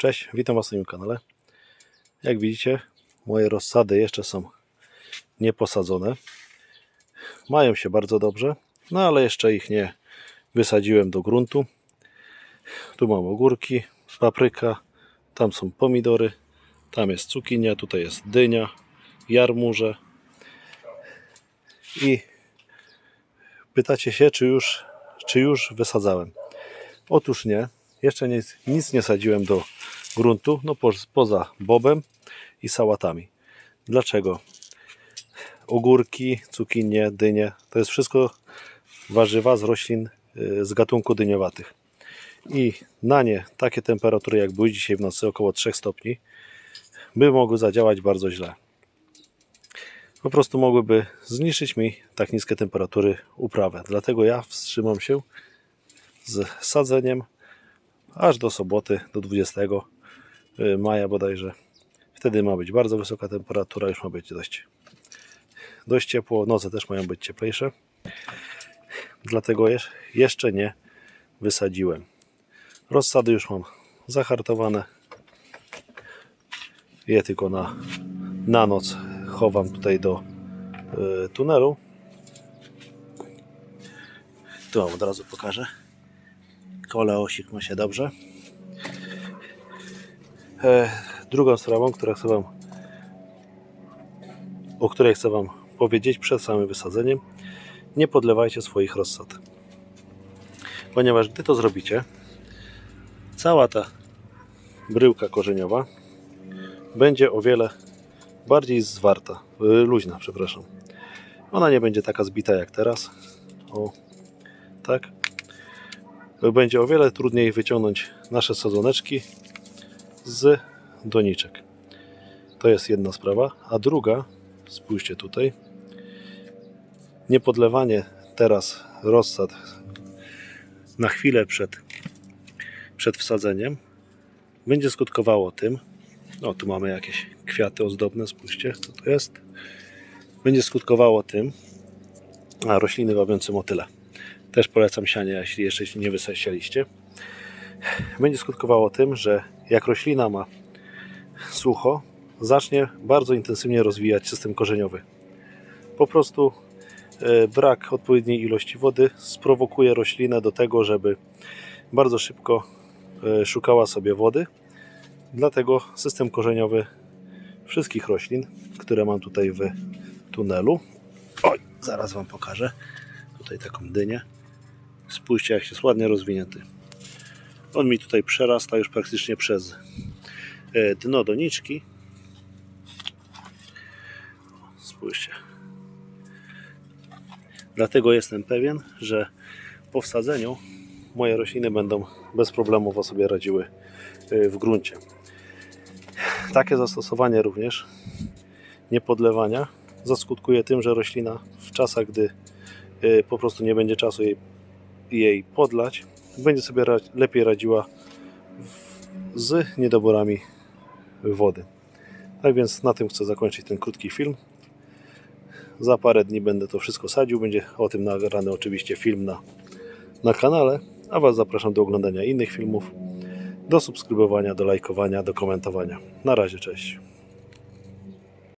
Cześć, witam Was na moim kanale. Jak widzicie, moje rozsady jeszcze są nieposadzone. Mają się bardzo dobrze, no ale jeszcze ich nie wysadziłem do gruntu. Tu mam ogórki, papryka, tam są pomidory, tam jest cukinia, tutaj jest dynia, jarmuże. I pytacie się, czy już, czy już wysadzałem. Otóż nie, jeszcze nic, nic nie sadziłem do gruntu, no po, poza bobem i sałatami. Dlaczego? Ogórki, cukinie, dynie, to jest wszystko warzywa z roślin y, z gatunku dyniowatych. I na nie takie temperatury, jak były dzisiaj w nocy, około 3 stopni, by mogły zadziałać bardzo źle. Po prostu mogłyby zniszczyć mi tak niskie temperatury uprawę. Dlatego ja wstrzymam się z sadzeniem aż do soboty, do 20 maja bodajże. Wtedy ma być bardzo wysoka temperatura, już ma być dość, dość ciepło. Noce też mają być cieplejsze. Dlatego jeszcze nie wysadziłem. Rozsady już mam zahartowane. Je tylko na, na noc chowam tutaj do y, tunelu. Tu wam od razu pokażę. Koleosik ma się dobrze. E, drugą sprawą, która chcę wam, o której chcę Wam powiedzieć przed samym wysadzeniem, nie podlewajcie swoich rozsad. Ponieważ gdy to zrobicie, cała ta bryłka korzeniowa będzie o wiele bardziej zwarta, y, luźna, przepraszam. Ona nie będzie taka zbita jak teraz. O, tak. Będzie o wiele trudniej wyciągnąć nasze sadzoneczki z doniczek. To jest jedna sprawa. A druga, spójrzcie tutaj, niepodlewanie teraz rozsad na chwilę przed, przed wsadzeniem będzie skutkowało tym, o tu mamy jakieś kwiaty ozdobne, spójrzcie co to jest, będzie skutkowało tym, a rośliny wabiące motyle. Też polecam sianie, jeśli jeszcze nie wysasialiście. Będzie skutkowało tym, że jak roślina ma sucho, zacznie bardzo intensywnie rozwijać system korzeniowy. Po prostu e, brak odpowiedniej ilości wody sprowokuje roślinę do tego, żeby bardzo szybko e, szukała sobie wody. Dlatego system korzeniowy wszystkich roślin, które mam tutaj w tunelu. Oj, zaraz Wam pokażę. Tutaj taką dynię. Spójrzcie, jak jest ładnie rozwinięty. On mi tutaj przerasta już praktycznie przez e, dno doniczki. Spójrzcie. Dlatego jestem pewien, że po wsadzeniu moje rośliny będą bez problemów sobie radziły e, w gruncie. Takie zastosowanie również niepodlewania zaskutkuje tym, że roślina w czasach, gdy e, po prostu nie będzie czasu jej, jej podlać, będzie sobie lepiej radziła z niedoborami wody. Tak więc na tym chcę zakończyć ten krótki film. Za parę dni będę to wszystko sadził. Będzie o tym nagrany oczywiście film na, na kanale. A Was zapraszam do oglądania innych filmów, do subskrybowania, do lajkowania, do komentowania. Na razie, cześć.